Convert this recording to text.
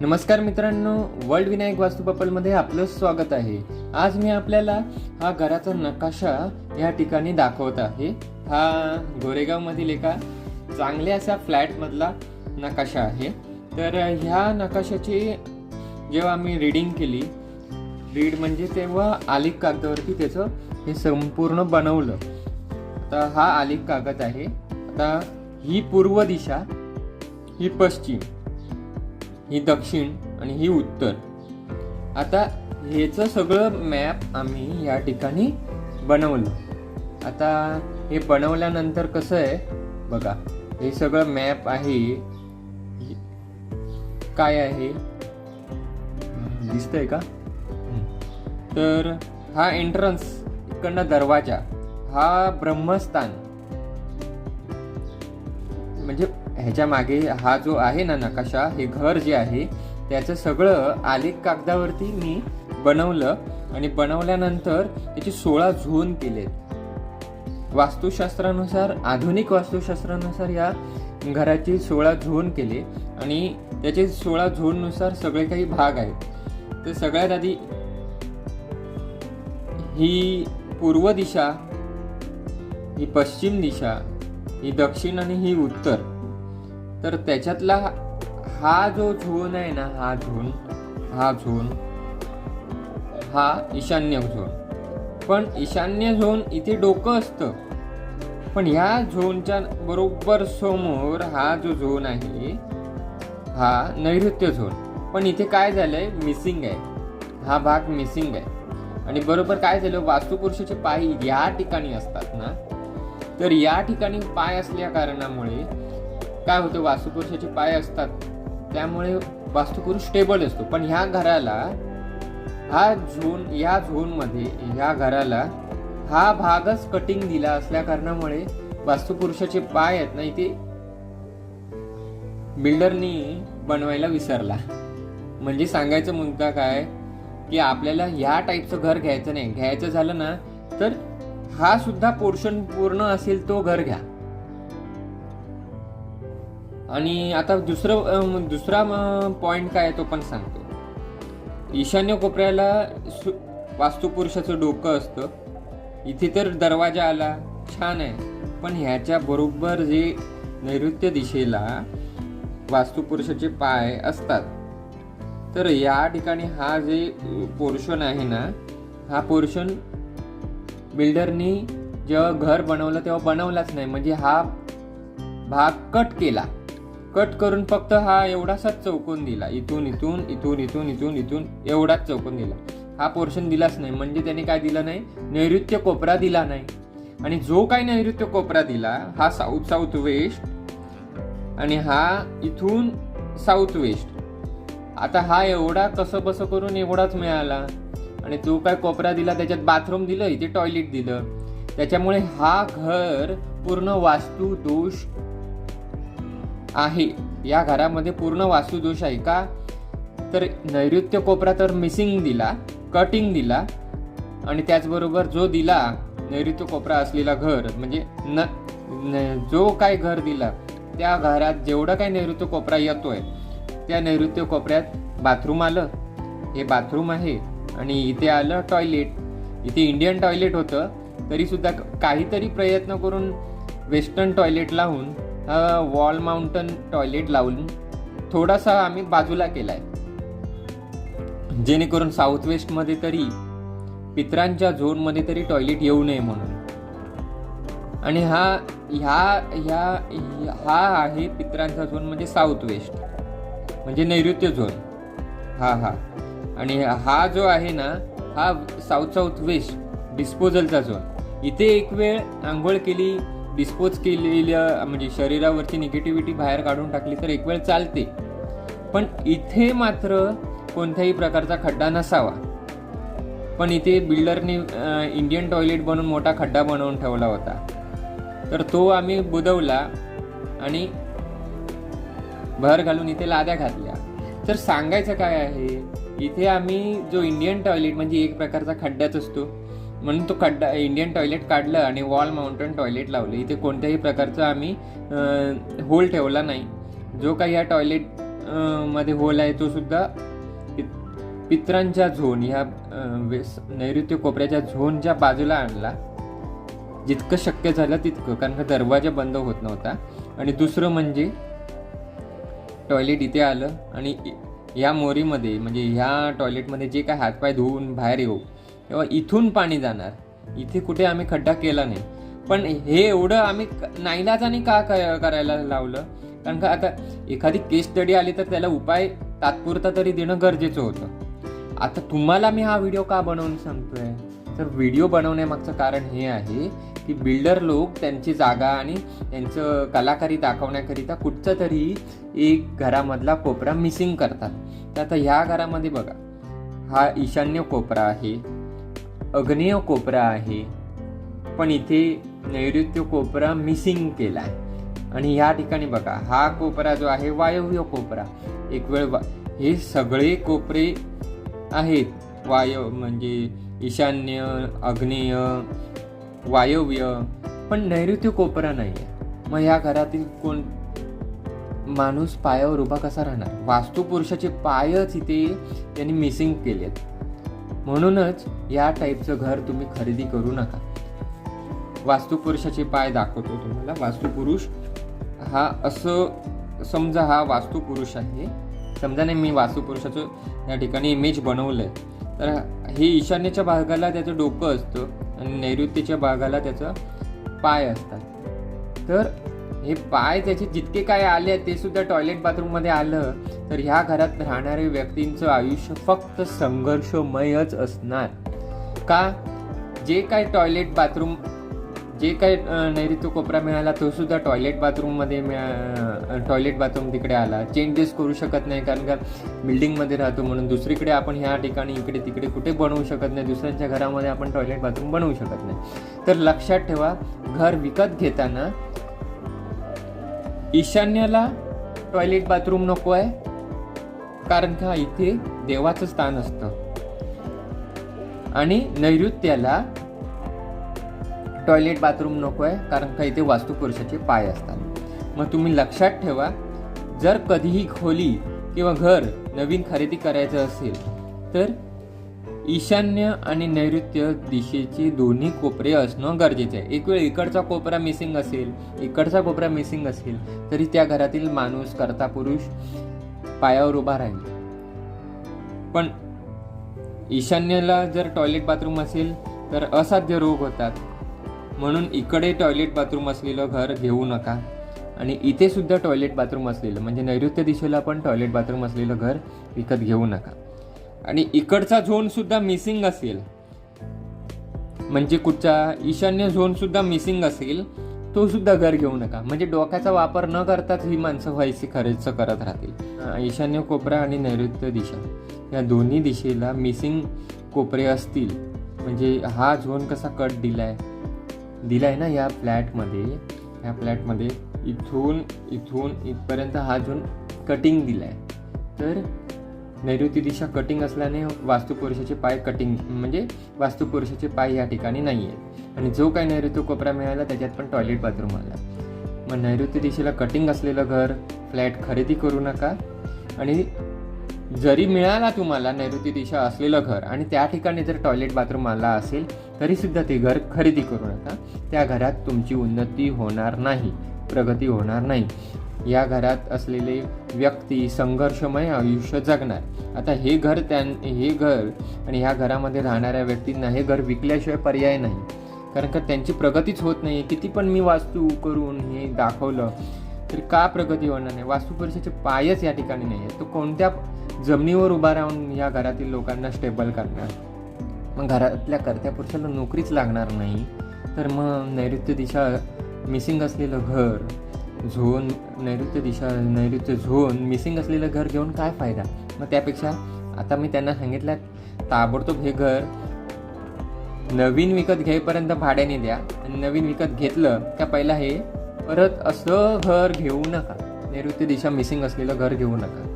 नमस्कार मित्रांनो वर्ल्ड विनायक वास्तू आपलं स्वागत आहे. आज मी आपल्याला हा घराचा नकाशा या ठिकाणी दाखवत आहे. हा गोरेगावमधील एका चांगल्या अशा फ्लॅटमधला नकाशा आहे. तर ह्या नकाशाची जेव्हा आम्ही रीडिंग केली रीड म्हणजे तेव्हा आलिक कागदावरती त्याचं हे संपूर्ण बनवलं. आता हा आलिक कागद आहे. आता ही पूर्व दिशा ही पश्चिम. ही दक्षिण आणि ही उत्तर. आता ह्याचं सगळं मॅप आम्ही या ठिकाणी बनवलं. आता हे बनवल्यानंतर कसं आहे? बघा हे सगळं मॅप आहे. काय आहे? दिसतंय का? तर हा एंट्रन्स इकडनं दरवाजा हा ब्रह्मस्थान. म्हणजे ह्याच्या मागे हा जो आहे ना नकाशा हे घर जे आहे त्याचं सगळं आलेख कागदावरती मी बनवलं आणि बनवल्यानंतर त्याची सोळा झोन केलेत. वास्तुशास्त्रानुसार आधुनिक वास्तुशास्त्रानुसार या घराची सोळा झोन केले आणि त्याचे सोळा झोननुसार सगळे काही भाग आहेत. तर सगळ्यात आधी ही पूर्व दिशा ही पश्चिम दिशा ही दक्षिण आणि ही उत्तर. तर त्याच्यातला हा जो झोन आहे ना हा झोन हा झोन हा ईशान्य झोन. पण ईशान्य झोन इथे डोकं असतं. पण ह्या झोनच्या बरोबर समोर हा जो झोन आहे हा नैऋत्य झोन. पण इथे काय झालंय? मिसिंग आहे. हा भाग मिसिंग आहे. आणि बरोबर काय झालं? वास्तुपुरुषाचे पाय या ठिकाणी असतात ना तर या ठिकाणी पाय असल्या कारणामुळे काय होतं वास्तुपुरुषाचे पाय असतात त्यामुळे वास्तुपुरुष स्टेबल असतो. पण ह्या घराला हा झोन या झोनमध्ये ह्या घराला हा भागच कटिंग दिला असल्या कारणामुळे वास्तुपुरुषाचे पाय आहेत ना इथे बिल्डरनी बनवायला विसरला. म्हणजे सांगायचं मुद्दा काय की आपल्याला ह्या टाईपचं घर घ्यायचं नाही. घ्यायचं झालं ना तर हा सुद्धा पोर्शन पूर्ण असेल तो घर घ्या. आणि आता दुसरं दुसरा पॉइंट काय आहे तो पण सांगतो. ईशान्य कोपऱ्याला सु- वास्तुपुरुषाचं डोकं असतं. इथे तर दरवाजा आला छान आहे. पण ह्याच्या बरोबर जे नैऋत्य दिशेला वास्तुपुरुषाचे पाय असतात. तर या ठिकाणी हा जे पोर्शन आहे ना हा पोर्शन बिल्डरनी जेव्हा घर बनवलं तेव्हा बनवलाच नाही. म्हणजे हा भाग कट केला. कट करून फक्त हा एवढासाच चौकोन दिला. इथून इथून इथून इथून इथून इथून एवढाच चौकोन दिला. हा पोर्शन दिलाच नाही. म्हणजे त्याने काय दिलं नाही? नैऋत्य कोपरा दिला नाही. आणि जो काही नैऋत्य कोपरा दिला हा साऊथ साऊथ वेस्ट आणि हा इथून साऊथ वेस्ट आता हा एवढा कसं बसं करून एवढाच मिळाला? आणि जो काय कोपरा दिला त्याच्यात बाथरूम दिलं इथे टॉयलेट दिलं. त्याच्यामुळे हा घर पूर्ण वास्तू दोष आहे. या घरामध्ये पूर्ण वास्तुदोष आहे का? तर नैऋत्य कोपरा तर मिसिंग दिला कटिंग दिला आणि त्याचबरोबर जो दिला नैऋत्य कोपरा असलेला घर म्हणजे न न- जो काय घर दिला त्या घरात जेवढं काय नैऋत्य कोपरा येतोय त्या नैऋत्य कोपऱ्यात बाथरूम आलं. हे बाथरूम आहे. आणि इथे आलं टॉयलेट इथे इंडियन टॉयलेट होतं. तरीसुद्धा काहीतरी प्रयत्न करून वेस्टर्न टॉयलेट लावून वॉल माउंटन टॉयलेट लावून थोडासा आम्ही बाजूला केला आहे जेणेकरून साऊथ वेस्टमध्ये तरी पित्रांच्या झोनमध्ये तरी टॉयलेट येऊ नये म्हणून. आणि हा ह्या ह्या हा आहे पित्रांचा झोन म्हणजे साऊथ वेस्ट म्हणजे नैऋत्य झोन. हा हा. आणि हा जो आहे ना हा साऊथ साऊथ वेस्ट डिस्पोजलचा झोन इथे एक वेळ आंघोळ केली डिस्पोज केलेल्या म्हणजे शरीरावरची निगेटिव्हिटी बाहेर काढून टाकली तर एक वेळ चालते. पण इथे मात्र कोणत्याही प्रकारचा खड्डा नसावा. पण इथे बिल्डरने इंडियन टॉयलेट बनवून मोठा खड्डा बनवून ठेवला होता. तर तो आम्ही बुदवला आणि भर घालून इथे लाद्या घातल्या. तर सांगायचं काय आहे इथे आम्ही जो इंडियन टॉयलेट म्हणजे एक प्रकारचा खड्डाच असतो म्हणून तो खड्डा इंडियन टॉयलेट काढलं आणि वॉल माउंटन टॉयलेट लावलं. इथे कोणत्याही प्रकारचा आम्ही होल ठेवला नाही. जो काही ह्या टॉयलेटमध्ये होल आहे तो सुद्धा पित्रांच्या झोन ह्या वेस नैऋत्य कोपऱ्याच्या झोनच्या बाजूला आणला. जितकं शक्य झालं तितकं कारण का दरवाजा बंद होत नव्हता. आणि दुसरं म्हणजे टॉयलेट इथे आलं आणि या मोरीमध्ये म्हणजे ह्या टॉयलेटमध्ये जे काय हातपाय धुवून बाहेर येऊ तेव्हा इथून पाणी जाणार इथे कुठे आम्ही खड्डा केला नाही. पण हे एवढं आम्ही नाईलाजाने का करायला लावलं? कारण का आता एखादी केस स्टडी आली तर त्याला उपाय तात्पुरता तरी देणं गरजेचं होतं. आता तुम्हाला मी हा व्हिडिओ का बनवून सांगतोय? तर व्हिडिओ बनवण्यामागचं कारण हे आहे की बिल्डर लोक त्यांची जागा आणि त्यांचं कलाकारी दाखवण्याकरिता कुठचं तरी एक घरामधला कोपरा मिसिंग करतात. तर आता ह्या घरामध्ये बघा हा ईशान्य कोपरा आहे अग्नेय कोपरा आहे पण इथे नैऋत्य कोपरा मिसिंग केला आहे. आणि ह्या ठिकाणी बघा हा कोपरा जो आहे वायव्य कोपरा. एक वेळ वा- हे सगळे कोपरे आहेत. वायव म्हणजे ईशान्य आग्नेय वायव्य पण नैऋत्य कोपरा नाही आहे मग ह्या घरातील कोण माणूस पायावर उभा कसा राहणार? वास्तुपुरुषाचे पायच इथे त्यांनी मिसिंग केलेत. म्हणूनच या टाईपचं घर तुम्ही खरेदी करू नका. वास्तुपुरुषाचे पाय दाखवतो तुम्हाला. वास्तुपुरुष हा असं समजा हा वास्तुपुरुष आहे. समजा नाही मी वास्तुपुरुषाचं या ठिकाणी इमेज बनवलं आहे तर हे ईशान्येच्या भागाला त्याचं डोकं असतं. आणि नैऋत्येच्या भागाला त्याचं पाय असतात. तर हे पाय त्याचे जितके काय आले आहेत ते सुद्धा टॉयलेट बाथरूममध्ये आलं तर ह्या घरात राहणाऱ्या व्यक्तींचं आयुष्य फक्त संघर्षमयच असणार. का? जे काय टॉयलेट बाथरूम जे काही नैऋत्य कोपरा मिळाला तो सुद्धा टॉयलेट बाथरूममध्ये मिळा टॉयलेट बाथरूम तिकडे आला. चेंजेस करू शकत नाही कारण का बिल्डिंगमध्ये राहतो म्हणून. दुसरीकडे आपण ह्या ठिकाणी इकडे तिकडे कुठे बनवू शकत नाही. दुसऱ्यांच्या घरामध्ये आपण टॉयलेट बाथरूम बनवू शकत नाही. तर लक्षात ठेवा घर विकत घेताना ईशान्याला टॉयलेट बाथरूम नको आहे. कारण का? इथे देवाचं स्थान असतं. आणि नैऋत्याला टॉयलेट बाथरूम नको आहे कारण का इथे वास्तुपुरुषाचे पाय असतात. मग तुम्ही लक्षात ठेवा जर कधीही खोली किंवा घर नवीन खरेदी करायचं असेल तर ईशान्य आणि नैऋत्य दिशेचे दोन्ही कोपरे असणं गरजेचे आहे. एक वेळ इकडचा कोपरा मिसिंग असेल इकडचा कोपरा मिसिंग असेल तरी त्या घरातील माणूस करता पुरुष पायावर उभा राहील. पण ईशान्येला जर टॉयलेट बाथरूम असेल तर असाध्य रोग होतात. म्हणून इकडे टॉयलेट बाथरूम असलेलं घर घेऊ नका. आणि इथे सुद्धा टॉयलेट बाथरूम असलेलं म्हणजे नैऋत्य दिशेला पण टॉयलेट बाथरूम असलेलं घर विकत घेऊ नका. आणि इकडचा झोन सुद्धा मिसिंग असेल. म्हणजे कुठचा ईशान्य झोन सुद्धा मिसिंग असेल तो सुद्धा घर घेऊ नका. म्हणजे डोक्याचा वापर न करताच ही माणसं व्हायची खरेच करत राहतील. ईशान्य कोपरा आणि नैऋत्य दिशा. या दोन्ही दिशेला मिसिंग कोपरे असतील. म्हणजे हा झोन कसा कट दिला आहे दिलाय आहे ना या फ्लॅटमध्ये या फ्लॅटमध्ये इथून इथून इथपर्यंत हा झोन कटिंग दिला आहे तर नैऋत्य दिशा कटिंग असल्याने वास्तुपुरुषाचे पाय कटिंग म्हणजे वास्तुपुरुषाचे पाय या ठिकाणी नाही आहेत आणि जो काही नैऋत्य कोपरा मिळाला त्याच्यात पण टॉयलेट बाथरूम आला. मग नैऋत्य दिशेला कटिंग असलेलं घर फ्लॅट खरेदी करू नका. आणि जरी मिळाला तुम्हाला नैऋत्य दिशा असलेलं घर आणि त्या ठिकाणी जर टॉयलेट बाथरूम आला असेल तरीसुद्धा ते घर खरेदी करू नका त्या घरात तुमची उन्नती होणार नाही प्रगती होणार नाही. या घरात असलेले व्यक्ती संघर्षमय आयुष्य जगणार. आता हे घर त्यां हे घर आणि ह्या घरामध्ये राहणाऱ्या व्यक्तींना हे घर विकल्याशिवाय पर्याय नाही. कारण का त्यांची प्रगतीच होत नाही किती पण मी वास्तू करून हे दाखवलं तर का प्रगती होणार नाही? वास्तुपुरुषाचे पायच या ठिकाणी नाही आहे तो कोणत्या जमिनीवर उभा राहून या घरातील लोकांना स्टेबल करणार? मग घरातल्या करत्या पुरुषाला नोकरीच लागणार नाही. तर मग नैऋत्य दिशा मिसिंग असलेलं घर झोन नैऋत्य दिशा नैऋत्य झोन मिसिंग असलेलं घर घेऊन काय फायदा? मग त्यापेक्षा आता मी त्यांना सांगितलं ताबडतोब हे घर नवीन विकत घेईपर्यंत भाड्याने द्या. आणि नवीन विकत घेतलं त्या पहिला हे परत असं घर घेऊ नका. नैऋत्य दिशा मिसिंग असलेलं घर घेऊ नका.